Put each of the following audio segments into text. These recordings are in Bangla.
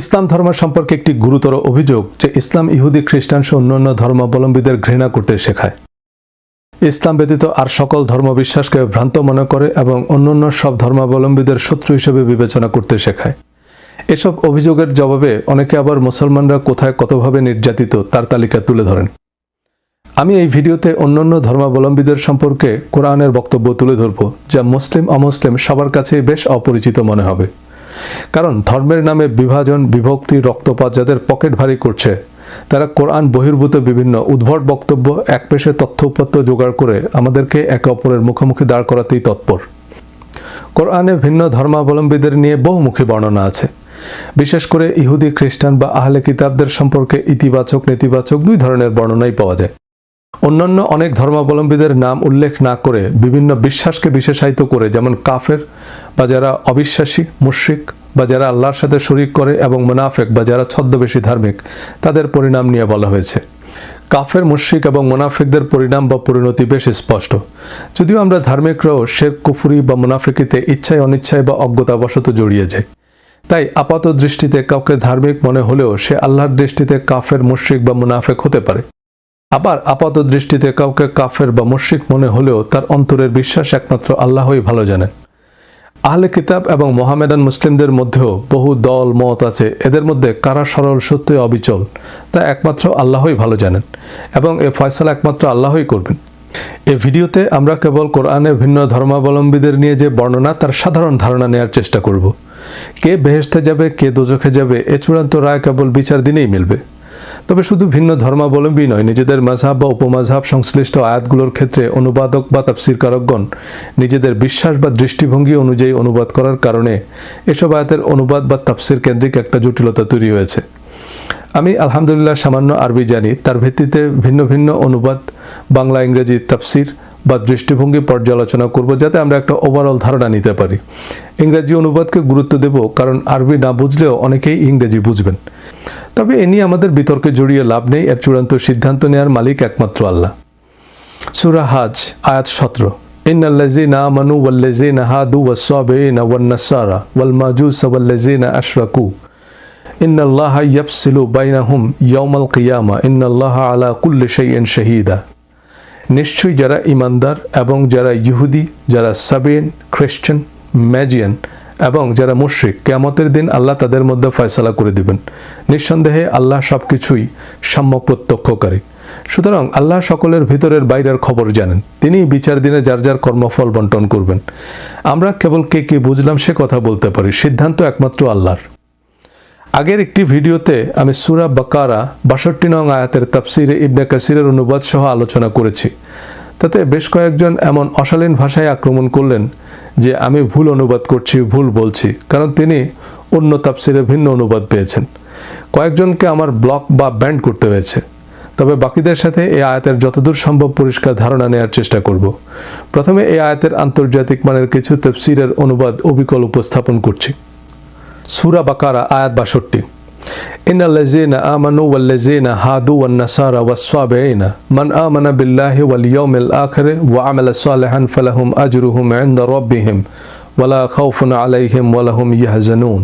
ইসলাম ধর্ম সম্পর্কে একটি গুরুতর অভিযোগ যে ইসলাম ইহুদি, খ্রিস্টান সহ অন্যান্য ধর্মাবলম্বীদের ঘৃণা করতে শেখায়। ইসলাম ব্যতীত আর সকল ধর্ম বিশ্বাসকে ভ্রান্ত মনে করে এবং অন্যান্য সব ধর্মাবলম্বীদের শত্রু হিসেবে বিবেচনা করতে শেখায়। এসব অভিযোগের জবাবে অনেকে আবার মুসলমানরা কোথায় কতভাবে নির্যাতিত তার তালিকা তুলে ধরেন। আমি এই ভিডিওতে অন্যান্য ধর্মাবলম্বীদের সম্পর্কে কোরআনের বক্তব্য তুলে ধরব, যা মুসলিম অমুসলিম সবার কাছে বেশ অপরিচিত মনে হবে। কারণ ধর্মের নামে বিভাজন, বিভক্তি, রক্তপাত যাদের পকেট ভারী করছে, তারা কোরআন বহির্ভূত বিভিন্ন উদ্ভট বক্তব্য, এক পেশে তথ্য উপাত্ত জোগাড় করে আমাদেরকে একে অপরের মুখোমুখি দাঁড় করাতেই তৎপর। কোরআনে ভিন্ন ধর্মাবলম্বীদের নিয়ে বহুমুখী বর্ণনা আছে। বিশেষ করে ইহুদি, খ্রিস্টান বা আহলে কিতাবদের সম্পর্কে ইতিবাচক, নেতিবাচক দুই ধরনের বর্ণনাই পাওয়া যায়। অন্যান্য অনেক ধর্মাবলম্বীদের নাম উল্লেখ না করে বিভিন্ন বিশ্বাসকে বিশেষায়িত করে, যেমন কাফের, বা যারা অবিশ্বাসী, মুশ্রিক, বা যারা আল্লাহর সাথে শরিক করে এবং মোনাফেক, বা যারা ছদ্মবেশী ধার্মিক, তাদের পরিণাম নিয়ে বলা হয়েছে। কাফের, মুশ্রিক এবং মোনাফিকদের পরিণাম বা পরিণতি বেশ স্পষ্ট। যদিও আমরা ধার্মিকরাও শের, কুফুরি বা মুনাফিকিতে ইচ্ছায়, অনিচ্ছায় বা অজ্ঞতাবশত জড়িয়ে যাই। তাই আপাত দৃষ্টিতে কাউকে ধার্মিক মনে হলেও সে আল্লাহর দৃষ্টিতে কাফের, মুশ্রিক বা মুনাফেক হতে পারে। আবার আপাত দৃষ্টিতে কাউকে কাফের বা মুশ্রিক মনে হলেও তার অন্তরের বিশ্বাস একমাত্র আল্লাহই ভালো জানেন। আহলে কিতাব এবং মোহামেডান মুসলিমদের মধ্যেও বহু দল, মত আছে। এদের মধ্যে কারা সরল সত্যই অবিচল, তা একমাত্র আল্লাহই ভালো জানেন এবং এ ফয়সালা একমাত্র আল্লাহই করবেন। এ ভিডিওতে আমরা কেবল কোরআনে ভিন্ন ধর্মাবলম্বীদের নিয়ে যে বর্ণনা, তার সাধারণ ধারণা নেওয়ার চেষ্টা করব। কে বেহেস্তে যাবে, কে দোজখে যাবে, এ চূড়ান্ত রায় কেবল বিচার দিনেই মিলবে। তবে শুধু ভিন্ন ধর্মাবলম্বী নয়, নিজেদের মাঝহাব বা উপমাঝহাব সংশ্লিষ্ট আয়াতগুলোর ক্ষেত্রে অনুবাদক বা তাফসিরকারকগণ নিজেদের বিশ্বাস বা দৃষ্টিভঙ্গি অনুযায়ী অনুবাদ করার কারণে এসব আয়াতের অনুবাদ বা তাফসির কেন্দ্রিক একটা জটিলতা তৈরি হয়েছে। আমি আলহামদুলিল্লাহ সামান্য আরবি জানি, তার ভিত্তিতে ভিন্ন ভিন্ন অনুবাদ, বাংলা, ইংরেজি তাফসির বা দৃষ্টিভঙ্গি পর্যালোচনা করব যাতে আমরা একটা ওভারঅল ধারণা নিতে পারি। ইংরেজি অনুবাদকে গুরুত্ব দেব কারণ আরবি না বুঝলেও অনেকেই ইংরেজি বুঝবেন। তবে এ নিয়ে আমাদের বিতর্কে জড়িয়ে লাভ নেই এর চূড়ান্ত সিদ্ধান্ত নেওয়ার মালিক একমাত্র আল্লাহ সুরা হাজ আয়াত সতেরো إن الذين آمنوا والذين هادوا والصابئين والنصارى والمجوس والذين أشركوا إن الله يفصل بينهم يوم القيامة إن الله على كل شيء شهيدا নিশ্চয়ই যারা ইমানদার এবং যারা ইহুদি যারা সাবেন খ্রিস্টান ম্যাজিয়ান এবং যারা মুশ্রিক, কেয়ামতের দিন আল্লাহ তাদের মধ্যে ফয়সলা করে দিবেন। নিঃসন্দেহে আল্লাহ সব কিছুই সাম্য প্রত্যক্ষকারী। সুতরাং আল্লাহ সকলের ভিতরের বাইরের খবর জানেন। তিনি বিচার দিনে যার যার কর্মফল বন্টন করবেন। আমরা কেবল কে কি বুঝলাম সে কথা বলতে পারি। সিদ্ধান্ত একমাত্র আল্লাহর। আগের একটি ভিডিওতে আমি সুরা বাকারা বাষট্টি নং আয়াতের তাফসিরে ইবনে কাসিরের অনুবাদ সহ আলোচনা করেছি। তাতে বেশ কয়েকজন এমন অশালীন ভাষায় আক্রমণ করলেন যে আমি ভুল অনুবাদ করছি, ভুল বলছি। কারণ তিনি অন্য তাফসিরে ভিন্ন অনুবাদ পেয়েছেন। কয়েকজনকে আমার ব্লক বা ব্যান্ড করতে হয়েছে। তবে বাকিদের সাথে এই আয়াতের যতদূর সম্ভব পরিষ্কার ধারণা নেওয়ার চেষ্টা করব। প্রথমে এই আয়াতের আন্তর্জাতিক মানের কিছু তফসিরের অনুবাদ অবিকল উপস্থাপন করছি। সুরা বাকারা, আয়াত বাষট্টি। إن الذين آمنوا والذين هادوا والنصارى والصابئين من آمن بالله واليوم الآخر وعمل صالحا فلهم أجرهم عند ربهم ولا خوف عليهم ولا هم يحزنون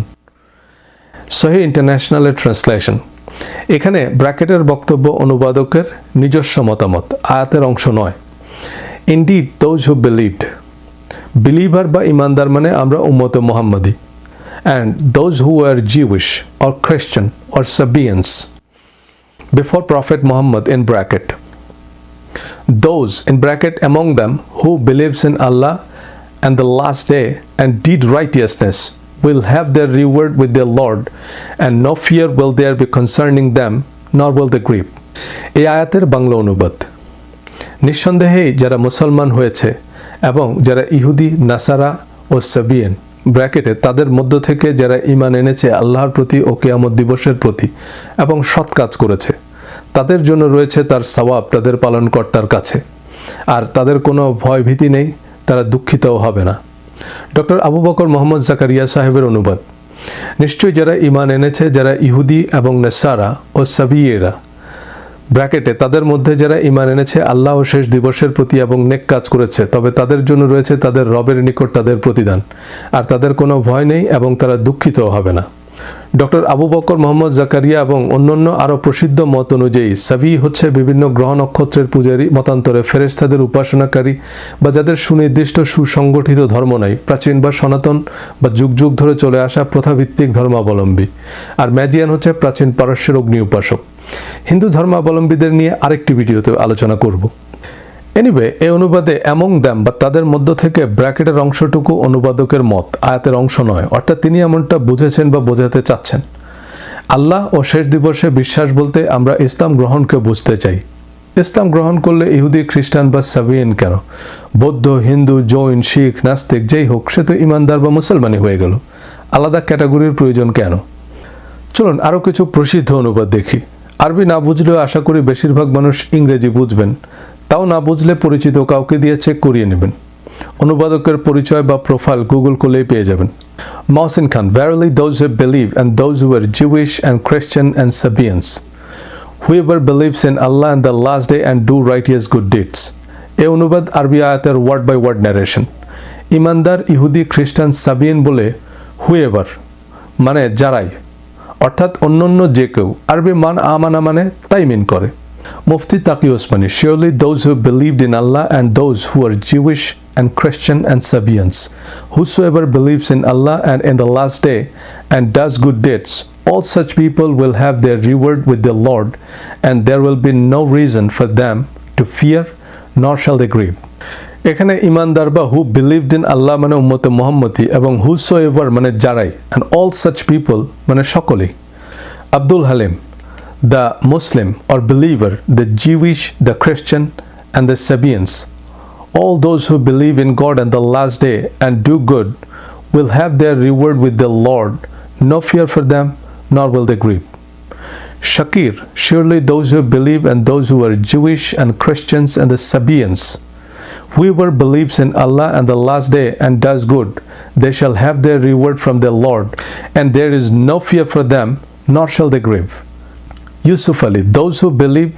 সহি ইন্টারন্যাশনালের ট্রান্সলেশন এখানে ব্র্যাকেটের বক্তব্য অনুবাদকের নিজস্ব মতামত আয়াতের অংশ নয় indeed those who believed believer বা ইমানদার মানে আমরা উম্মতে মোহাম্মদী and those who were Jewish or Christian or Sabians before Prophet Muhammad in bracket. Those in bracket among them who believes in Allah and the last day and did righteousness will have their reward with their Lord and no fear will there be concerning them nor will they grieve. এই আয়াতের বাংলা অনুবাদ নিঃসন্দেহেই যারা মুসলমান হয়েছে এবং যারা ইহুদি নাসারা ও সাবিয়েন ব্র্যাকেটে তাদের মধ্য থেকে যারা ইমান এনেছে আল্লাহর প্রতি ও কেয়ামত দিবসের প্রতি এবং সৎ কাজ করেছে, তাদের জন্য রয়েছে তার সওয়াব তাদের পালনকর্তার কাছে। আর তাদের কোনো ভয় ভীতি নেই, তারা দুঃখিতও হবে না। ডক্টর আবু বকর মোহাম্মদ জাকারিয়া সাহেবের অনুবাদ। নিশ্চয়ই যারা ইমান এনেছে, যারা ইহুদি এবং নেসারা ও সাবিয়েরা ব্র্যাকেটে, তাদের মধ্যে যারা ইমান এনেছে, আল্লাহ ও শেষ দিবসের প্রতি এবং নেক কাজ করেছে, তবে তাদের জন্য রয়েছে তাদের রবের নিকট তাদের প্রতিদান। আর তাদের কোনো ভয় নেই এবং তারা দুঃখিত হবে না। ডক্টর আবু বকর, মোহাম্মদ জাকারিয়া এবং অন্যান্য আরও প্রসিদ্ধ মত অনুযায়ী সাবি হচ্ছে বিভিন্ন গ্রহ নক্ষত্রের পূজারী, মতান্তরে ফেরেস্তাদের উপাসনাকারী বা যাদের সুনির্দিষ্ট সুসংগঠিত ধর্ম নাই, প্রাচীন বা সনাতন বা যুগ যুগ ধরে চলে আসা প্রথাভিত্তিক ধর্মাবলম্বী। আর ম্যাজিয়ান হচ্ছে প্রাচীন পারস্যের অগ্নি উপাসক। হিন্দু ধর্মাবলম্বীদের নিয়ে আরেকটি ভিডিওতে আলোচনা করব। এনিওয়ে এই অনুবাদে এমং দ্যাম বা তাদের মধ্য থেকে ব্র্যাকেটের অংশটুকু অনুবাদকের মত, আয়াতের অংশ নয়। অর্থাৎ তিনি এমনটা বুঝেছেন বা বোঝাতে চাচ্ছেন। আল্লাহ ও শেষ দিবসে বিশ্বাস বলতে আমরা ইসলাম গ্রহণকে বুঝতে চাই। ইসলাম গ্রহণ করলে ইহুদি, খ্রিস্টান বা সাবিয়েন কেন? বৌদ্ধ, হিন্দু, জৈন, শিখ, নাস্তিক, যেই হোক, সে তো ইমানদার বা মুসলমানই হয়ে গেল। আলাদা ক্যাটাগরির প্রয়োজন কেন? চলুন আরও কিছু প্রসিদ্ধ অনুবাদ দেখি। আরবি না বুঝলেও আশা করি বেশিরভাগ মানুষ ইংরেজি বুঝবেন। তাও না বুঝলে পরিচিত কাউকে দিয়ে চেক করিয়ে নেবেন। অনুবাদকের পরিচয় বা প্রোফাইল গুগল করলেই পেয়ে যাবেন। Mohsin Khan ভ্যারলি verily those who believe and those who are Jewish and Christian and Sabians, whoever believes in Allah and the last day and do righteous good deeds. এই অনুবাদ আরবি আয়াতের ওয়ার্ড বাই ওয়ার্ড ন্যারেশন ইমানদার, ইহুদি, খ্রিস্টান, সাবিয়েন বলে হুয়েভার মানে যারাই। অর্থাৎ অন্যান্য যে কেউ। আরবি মান আমানা মানে তাই মিন করে। Mufti Taqi Usmani surely those who believed in Allah and those who are Jewish and Christian and Sabians. Whosoever believes in Allah and in the last day and does good deeds, all such people will have their reward with the Lord, and there will be no reason for them to fear, nor shall they grieve. এখানে ইমানদার বা হু বিলিভড ইন আল্লাহ মানে উম্মতে মোহাম্মতি এবং হুসো এভার মানে যারাই অ্যান্ড অল সাচ পিপল মানে সকলেই Abdul Halim the Muslim or believer, the Jewish, the Christian, and the Sabians. All those who believe in God and the last day and do good will have their reward with the Lord. No fear for them, nor will they grieve. Shakir, surely those who believe and those who are Jewish and Christians and the Sabians. Whoever believes in Allah and the last day and does good, they shall have their reward from the Lord, and there is no fear for them, nor shall they grieve. Yusuf Ali, those who believe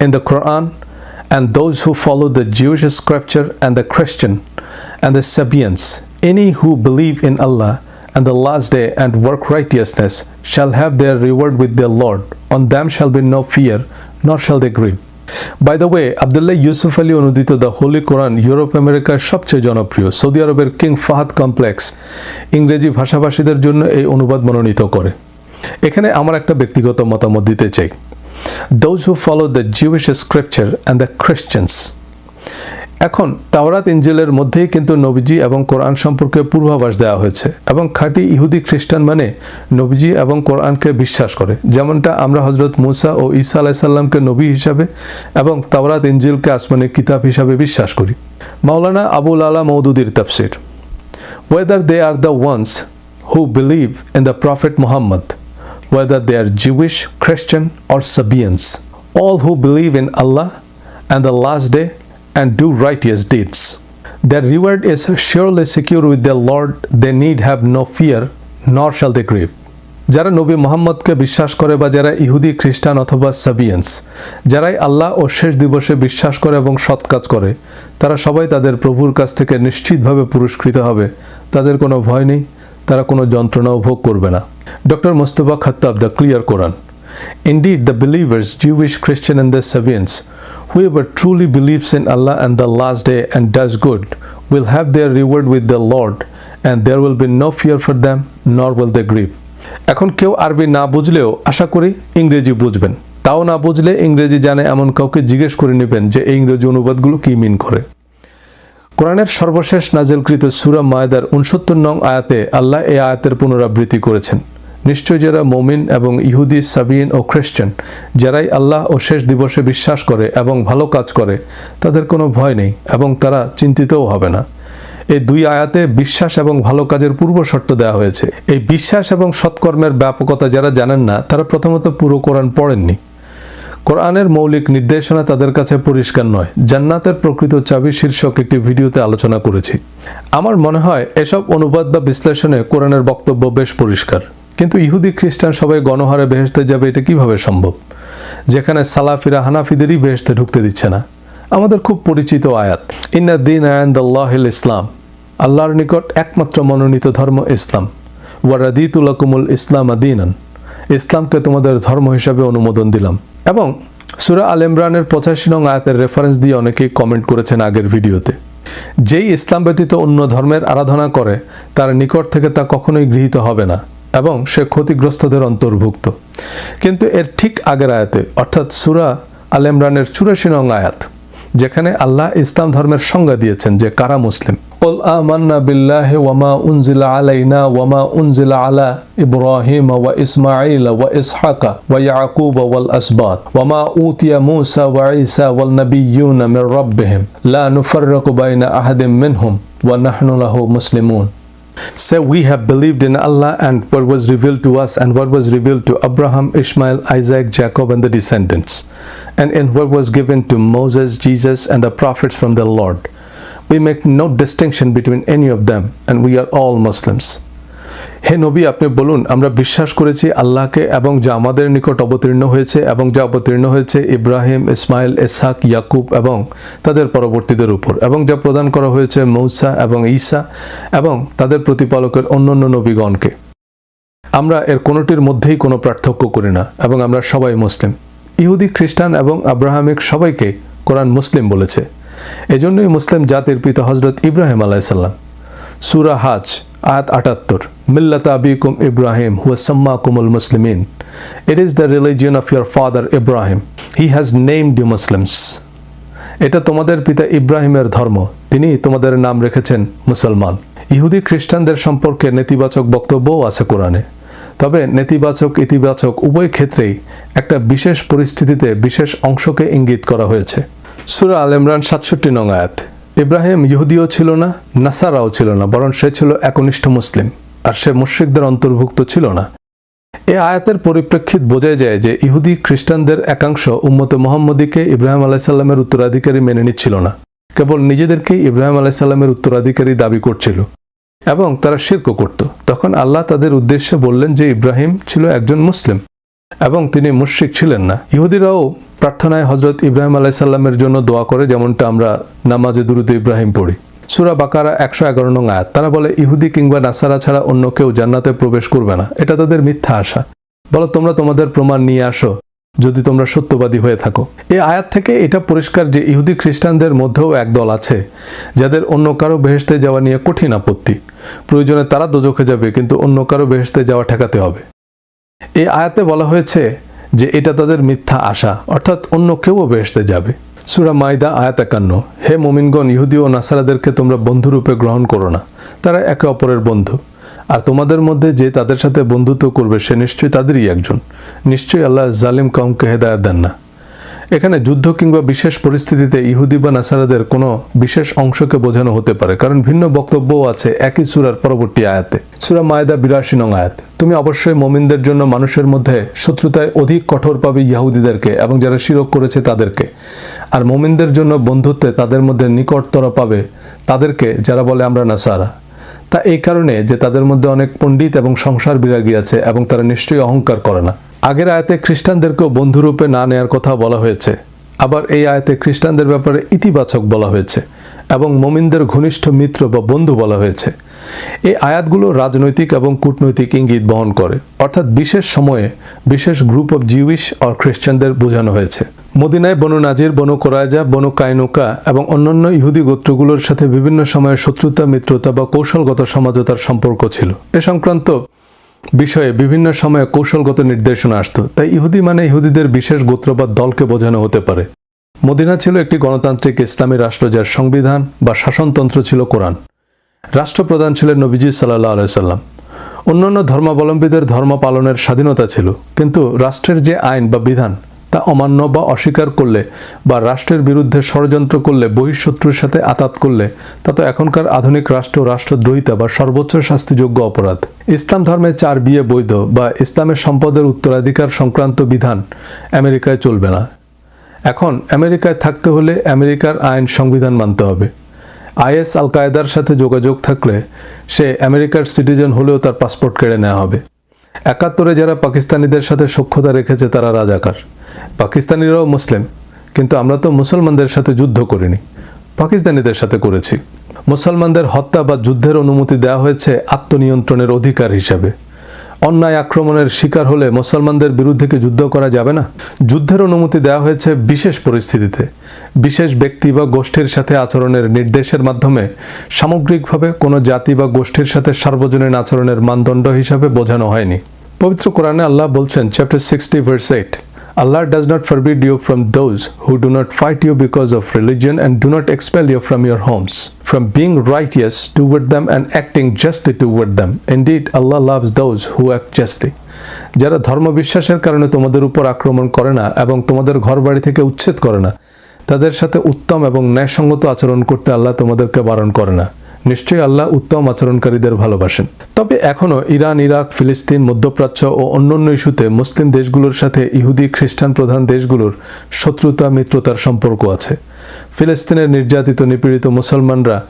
in the Quran and those who follow the Jewish scripture and the Christian and the Sabians, any who believe in Allah and the last day and work righteousness shall have their reward with their Lord. On them shall be no fear, nor shall they grieve. By the way Abdullah Yusuf Ali অনুদিত দ্য হোলি কোরআন ইউরোপ আমেরিকার সবচেয়ে জনপ্রিয় সৌদি আরবের কিং ফাহাদ কমপ্লেক্স ইংরেজি ভাষাভাষীদের জন্য এই অনুবাদ মনোনীত করে এখানে আমার একটা ব্যক্তিগত মতামত দিতে চাই। Those who follow the Jewish scripture and the Christians এখন তাওরাত ইঞ্জেলের মধ্যেই কিন্তু নবীজি এবং কোরআন সম্পর্কে পূর্বাভাস দেওয়া হয়েছে এবং খাঁটি ইহুদি খ্রিস্টান মানে নবীজি এবং কোরআনকে বিশ্বাস করে। যেমনটা আমরা হজরত মুসা ও ঈসা আলাইসাল্লামকে নবী হিসাবে এবং তাওরাত ইঞ্জিলকে আসমানি কিতাব হিসাবে বিশ্বাস করি। মাওলানা আবুল আলা মৌদুদির তাফসির। Whether they are the ones who believe in the prophet Muhammad whether they are Jewish, Christian, or Sabians. All who believe in Allah and the last day and do righteous deeds. Their reward is surely secure with their Lord. They need have no fear, nor shall they grieve. যারা নবী মোহাম্মদকে বিশ্বাস করে বা যারা ইহুদি খ্রিস্টান অথবা সাবিয়েন্স যারাই আল্লাহ ও শেষ দিবসে বিশ্বাস করে এবং সৎ কাজ করে তারা সবাই তাদের প্রভুর কাছ থেকে নিশ্চিতভাবে পুরস্কৃত হবে তাদের কোনো ভয় নেই তারা কোনো যন্ত্রণাও ভোগ করবে না Dr. Mustafa Khattab, the clear Quran. Indeed, the believers, Jewish, Christian, and the Sabians, whoever truly believes in Allah and the last day and does good, will have their reward with the Lord, and there will be no fear for them, nor will they grieve. এখন কেউ আরবি না বুঝলেও আশা করি ইংরেজি বুঝবেন তাও না বুঝলে ইংরেজি জানে এমন কাউকে জিজ্ঞেস করে নেবেন যে এই ইংরেজি অনুবাদগুলো কি মিন করে কোরআনের সর্বশেষ নাজেলকৃত সুরা মায়দার উনসত্তর নং আয়াতে আল্লাহ এই আয়াতের পুনরাবৃত্তি করেছেন নিশ্চয় যারা মমিন এবং ইহুদি, সাবিন ও খ্রিস্টান যারাই আল্লাহ ও শেষ দিবসে বিশ্বাস করে এবং ভালো কাজ করে, তাদের কোনো ভয় নেই এবং তারা চিন্তিতও হবে না। এই দুই আয়াতে বিশ্বাস এবং ভালো কাজের পূর্ব শর্ত দেওয়া হয়েছে। এই বিশ্বাস এবং সৎকর্মের ব্যাপকতা যারা জানেন না, তারা প্রথমত পুরো কোরআন পড়েননি। কোরআনের মৌলিক নির্দেশনা তাদের কাছে পরিষ্কার নয়। জান্নাতের প্রকৃত চাবি শীর্ষক একটি ভিডিওতে আলোচনা করেছি। আমার মনে হয় এসব অনুবাদ বা বিশ্লেষণে কোরআনের বক্তব্য বেশ পরিষ্কার। কিন্তু ইহুদি খ্রিস্টান সবাই গণহারে বেহেস্তে যাবে, এটা কীভাবে সম্ভব? যেখানে সালাফিরা হানাফিদেরই বেহেস্তে ঢুকতে দিচ্ছে না। আমাদের খুব পরিচিত আয়াত, ইন্না দিন আয়ান্দাল্লাহিল ইসলাম। আল্লাহর নিকট একমাত্র মনোনীত ধর্ম ইসলাম। ওয়ারাদিতুলাকুমুল ইসলাম আদিনান ইসলামকে তোমাদের ধর্ম হিসাবে অনুমোদন দিলাম। এবং সুরা আল ইমরানের পঁচাশি নং আয়াতের রেফারেন্স দিয়ে অনেকেই কমেন্ট করেছেন আগের ভিডিওতে। যেই ইসলাম ব্যতীত অন্য ধর্মের আরাধনা করে, তার নিকট থেকে তা কখনোই গৃহীত হবে না। এবং সে ক্ষতিগ্রস্তদের অন্তর্ভুক্ত কিন্তু এর ঠিক আগের আয়াতে অর্থাৎ সুরা আল ইমরানের চুরাশি নং আয়াত যেখানে আল্লাহ ইসলাম ধর্মের সংজ্ঞা দিয়েছেন যে কারা মুসলিম قل آمنا بالله وما أنزل علينا وما أنزل على إبراهيم وإسماعيل وإسحاق ويعقوب والأسباط وما أوتي موسى وعيسى والنبيون من ربهم لا نفرق بين أحد منهم ونحن له مسلمون Say, we have believed in Allah and what was revealed to us and what was revealed to Abraham, Ishmael, Isaac, Jacob, and the descendants, and in what was given to Moses, Jesus, and the prophets from the Lord. We make no distinction between any of them, and we are all Muslims. হে নবী, আপনি বলুন, আমরা বিশ্বাস করেছি আল্লাহকে এবং যা আমাদের নিকট অবতীর্ণ হয়েছে এবং যা অবতীর্ণ হয়েছে ইব্রাহিম, ইসমাইল, ইসহাক, ইয়াকুব এবং তাদের পরবর্তীদের উপর এবং যা প্রদান করা হয়েছে মৌসা এবং ঈসা এবং তাদের প্রতিপালকের অন্যান্য নবীগণকে। আমরা এর কোনোটির মধ্যেই কোনো পার্থক্য করি না এবং আমরা সবাই মুসলিম। ইহুদি, খ্রিস্টান এবং আব্রাহামিক সবাইকে কোরআন মুসলিম বলেছে। এজন্যই মুসলিম জাতির পিতা হজরত ইব্রাহিম আলাইসাল্লাম সুরা হাজ আয়াত আটাত্তর, মিল্লাত আবিকুম ইব্রাহিম, হুয়া সাম্মা কুমুল মুসলিমিন। It is the religion of your father Ibrahim he has named you Muslims এটা তোমাদের পিতা ইব্রাহিমের ধর্ম। তিনি তোমাদের নাম রেখেছেন মুসলমান। ইহুদি খ্রিস্টানদের সম্পর্কে নেতিবাচক বক্তব্যও আছে কোরআনে। তবে নেতিবাচক, ইতিবাচক উভয় ক্ষেত্রেই একটা বিশেষ পরিস্থিতিতে বিশেষ অংশকে ইঙ্গিত করা হয়েছে। সুরা আল ইমরান সাতষট্টি নং আয়াত। ইব্রাহিম ইহুদিও ছিল না, নাসারাও ছিল না, বরং সে ছিল একনিষ্ঠ মুসলিম, আর সে মুশ্রিকদের অন্তর্ভুক্ত ছিল না। এ আয়াতের পরিপ্রেক্ষিত বোঝা যায় যে ইহুদি খ্রিস্টানদের একাংশ উম্মতে মোহাম্মদীকে ইব্রাহিম আলাইসাল্লামের উত্তরাধিকারী মেনে নিচ্ছিল না, কেবল নিজেদেরকেই ইব্রাহিম আলাইসাল্লামের উত্তরাধিকারী দাবি করছিল এবং তারা শির্ক করত। তখন আল্লাহ তাদের উদ্দেশ্যে বললেন যে ইব্রাহিম ছিল একজন মুসলিম। এবং তিনি মুশ্রিক ছিলেন না। ইহুদিরাও প্রার্থনায় হজরত ইব্রাহিম আলাইসাল্লামের জন্য দোয়া করে, যেমনটা আমরা নামাজে দুরুদ ইব্রাহিম পড়ি। সুরা বাকারা একশো এগারো নং আয়াত। তারা বলে, ইহুদি কিংবা নাসারা ছাড়া অন্য কেউ জান্নাতে প্রবেশ করবে না। এটা তাদের মিথ্যা আশা। বলো, তোমরা তোমাদের প্রমাণ নিয়ে আসো, যদি তোমরা সত্যবাদী হয়ে থাকো। এই আয়াত থেকে এটা পরিষ্কার যে ইহুদি খ্রিস্টানদের মধ্যেও এক দল আছে, যাদের অন্য কারও বেহেস্তে যাওয়া নিয়ে কঠিন আপত্তি। প্রয়োজনে তারা দোজখে যাবে, কিন্তু অন্য কারও বেহেস্তে যাওয়া ঠেকাতে হবে। এই আয়াতে বলা হয়েছে যে এটা তাদের মিথ্যা আশা, অর্থাৎ অন্য কেউও বেসতে যাবে। সুরা মাইদা আয়াত একান্ন, হে মোমিনগণ, ইহুদি ও নাসারাদেরকে তোমরা বন্ধুরূপে গ্রহণ করো না। তারা একে অপরের বন্ধু। আর তোমাদের মধ্যে যে তাদের সাথে বন্ধুত্ব করবে, সে নিশ্চয়ই তাদেরই একজন। নিশ্চয়ই আল্লাহ জালিম কাউমকে হেদায়ত দেন না। এখানে যুদ্ধ কিংবা বিশেষ পরিস্থিতিতে ইহুদি বা নাসারাদের কোনো বিশেষ অংশকে বোঝানো হতে পারে, কারণ ভিন্ন বক্তব্যও আছে একই সুরার পরবর্তী আয়াতে। সুরা মায়দা বিরাশি নং আয়াত, তুমি অবশ্যই মমিনদের জন্য মানুষের মধ্যে শত্রুতায় অধিক কঠোর পাবে ইয়াহুদিদেরকে এবং যারা শিরক করেছে তাদেরকে। আর মমিনদের জন্য বন্ধুত্বে তাদের মধ্যে নিকটতর পাবে তাদেরকে, যারা বলে আমরা নাসারা। তা এই কারণে যে তাদের মধ্যে অনেক পণ্ডিত এবং সংসার বিরাগী আছে এবং তারা নিশ্চয়ই অহংকার করে না। আগের আয়াতে খ্রিস্টানদেরকেও বন্ধুরূপে না নেয়ার কথা বলা হয়েছে। আবার এই আয়াতে খ্রিস্টানদের ব্যাপারে ইতিবাচক বলা হয়েছে এবং মমিনদের ঘনিষ্ঠ মিত্র বা বন্ধু বলা হয়েছে। এই আয়াতগুলো রাজনৈতিক এবং কূটনৈতিক ইঙ্গিত বহন করে। অর্থাৎ বিশেষ সময়ে বিশেষ গ্রুপ অফ জিউইশ অর খ্রিস্টানদের বোঝানো হয়েছে। মদিনায় বনু নাজির, বনু কোরাইজা, বনু কাইনুকা এবং অন্যান্য ইহুদি গোত্রগুলোর সাথে বিভিন্ন সময়ে শত্রুতা, মিত্রতা বা কৌশলগত সমাজতার সম্পর্ক ছিল। এ সংক্রান্ত বিষয়ে বিভিন্ন সময়ে কৌশলগত নির্দেশনা আসতো। তাই ইহুদি মানে ইহুদিদের বিশেষ গোত্র বা দলকে বোঝানো হতে পারে। মদিনা ছিল একটি গণতান্ত্রিক ইসলামী রাষ্ট্র যার সংবিধান বা শাসনতন্ত্র ছিল কোরআন। রাষ্ট্রপ্রধান ছিলেন নবীজি সাল্লাহ আলাইসাল্লাম অন্যান্য ধর্মাবলম্বীদের ধর্ম পালনের স্বাধীনতা ছিল, কিন্তু রাষ্ট্রের যে আইন বা বিধান, তা অমান্য বা অস্বীকার করলে বা রাষ্ট্রের বিরুদ্ধে ষড়যন্ত্র করলে, বহিঃশত্রুর সাথে আতাত করলে, তা তো এখনকার আধুনিক রাষ্ট্র, রাষ্ট্রদ্রোহিতা বা সর্বোচ্চ শাস্তিযোগ্য অপরাধ। ইসলাম ধর্মে চার বিয়ে বৈধ বা ইসলামের সম্পদের উত্তরাধিকার সংক্রান্ত বিধান আমেরিকায় চলবে না। এখন আমেরিকায় থাকতে হলে আমেরিকার আইন সংবিধান মানতে হবে। আইএস আল কায়দার সাথে যোগাযোগ থাকলে সে আমেরিকার সিটিজেন হলেও তার পাসপোর্ট কেড়ে নেওয়া হবে। একাত্তরে যারা পাকিস্তানিদের সাথে সক্ষতা রেখেছে তারা রাজাকার। পাকিস্তানিরাও মুসলিম, কিন্তু আমরা তো মুসলমানদের সাথে যুদ্ধ করিনি, পাকিস্তানিদের সাথে করেছি। মুসলমানদের হত্যা বা যুদ্ধের অনুমতি দেওয়া হয়েছে আত্মনিয়ন্ত্রণের অধিকার হিসাবে। অন্যায় আক্রমণের শিকার হলে মুসলমানদের বিরুদ্ধে কি যুদ্ধ করা যাবে না? যুদ্ধের অনুমতি দেওয়া হয়েছে বিশেষ পরিস্থিতিতে। বিশেষ ব্যক্তি বা গোষ্ঠীর সাথে আচরণের নির্দেশের মাধ্যমে সামগ্রিকভাবে কোনো জাতি বা গোষ্ঠীর সাথে সার্বজনীন আচরণের মানদণ্ড হিসাবে বোঝানো হয়নি। পবিত্র কোরআনে আল্লাহ বলছেন chapter sixty verse eight Allah does not forbid you from those who do not fight you because of religion and do not expel you from your homes, from being righteous toward them and acting justly toward them. Indeed, Allah loves those who act justly. যারা ধর্ম বিশ্বাসের কারণে তোমাদের উপর আক্রমণ করে না এবং তোমাদের ঘরবাড়ি থেকে উচ্ছেদ করে না তাদের সাথে উত্তম এবং ন্যায়সঙ্গত আচরণ করতে আল্লাহ তোমাদেরকে বারণ করে না নিশ্চয়ই আল্লাহ উত্তম আচরণকারীদের ভালোবাসেন। তবে এখনও ইরান, ইরাক, ফিলিস্তিন, মধ্যপ্রাচ্য ও অন্যান্য ইস্যুতে মুসলিম দেশগুলোর সাথে ইহুদি খ্রিস্টান প্রধান দেশগুলোর শত্রুতা, মিত্রতার সম্পর্ক আছে। ফিলিস্তিনের নির্যাতিত, নিপীড়িত মুসলমানরা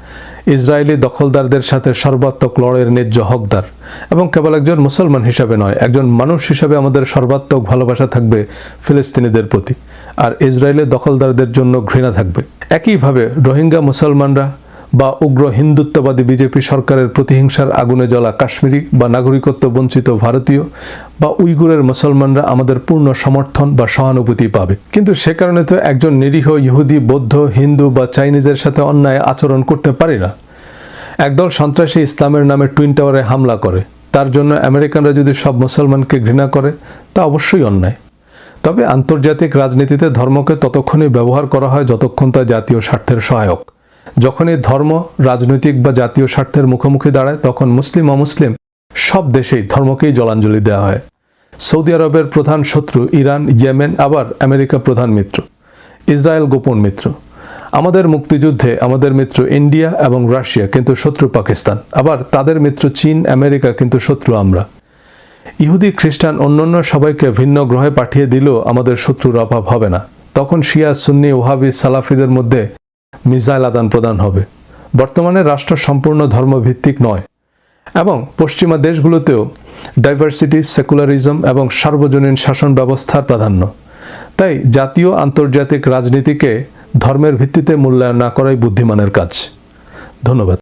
ইসরায়েলি দখলদারদের সাথে সর্বাত্মক লড়াইয়ের ন্যায্য হকদার এবং কেবল একজন মুসলমান হিসাবে নয়, একজন মানুষ হিসাবে আমাদের সর্বাত্মক ভালোবাসা থাকবে ফিলিস্তিনিদের প্রতি। আর ইসরায়েলের দখলদারদের জন্য ঘৃণা থাকবে। একইভাবে রোহিঙ্গা মুসলমানরা বা উগ্র হিন্দুত্ববাদী বিজেপি সরকারের প্রতিহিংসার আগুনে জ্বলা কাশ্মীরি বা নাগরিকত্ব বঞ্চিত ভারতীয় বা উইগুরের মুসলমানরা আমাদের পূর্ণ সমর্থন বা সহানুভূতি পাবে। কিন্তু সে কারণে তো একজন নিরীহ ইহুদি, বৌদ্ধ, হিন্দু বা চাইনিজের সাথে অন্যায় আচরণ করতে পারি না। একদল সন্ত্রাসী ইসলামের নামে টুইন টাওয়ারে হামলা করে। তার জন্য আমেরিকানরা যদি সব মুসলমানকে ঘৃণা করে, তা অবশ্যই অন্যায়। তবে আন্তর্জাতিক রাজনীতিতে ধর্মকে ততক্ষণই ব্যবহার করা হয় যতক্ষণ তা জাতীয় স্বার্থের সহায়ক। যখনই ধর্ম, রাজনৈতিক বা জাতীয় স্বার্থের মুখোমুখি দাঁড়ায়, তখন মুসলিম, অমুসলিম সব দেশেই ধর্মকেই জলাঞ্জলি দেওয়া হয়। সৌদি আরবের প্রধান শত্রু ইরান, ইয়েমেন, আবার আমেরিকা প্রধান মিত্র। ইসরায়েল গোপন মিত্র। আমাদের মুক্তিযুদ্ধে আমাদের মিত্র ইন্ডিয়া এবং রাশিয়া কিন্তু শত্রু পাকিস্তান। আবার তাদের মিত্র চীন, আমেরিকা কিন্তু শত্রু আমরা। ইহুদি, খ্রিস্টান, অন্যান্য সবাইকে ভিন্ন গ্রহে পাঠিয়ে দিলেও আমাদের শত্রুর অভাব হবে না। তখন শিয়া, সুন্নি, ওহাবি, সালাফিদের মধ্যে মিসাইল আদান প্রদান হবে। বর্তমানে রাষ্ট্র সম্পূর্ণ ধর্মভিত্তিক নয় এবং পশ্চিমা দেশগুলোতেও ডাইভার্সিটি সেকুলারিজম এবং সার্বজনীন শাসন ব্যবস্থার প্রাধান্য। তাই জাতীয় আন্তর্জাতিক রাজনীতিকে ধর্মের ভিত্তিতে মূল্যায়ন না করাই বুদ্ধিমানের কাজ। ধন্যবাদ।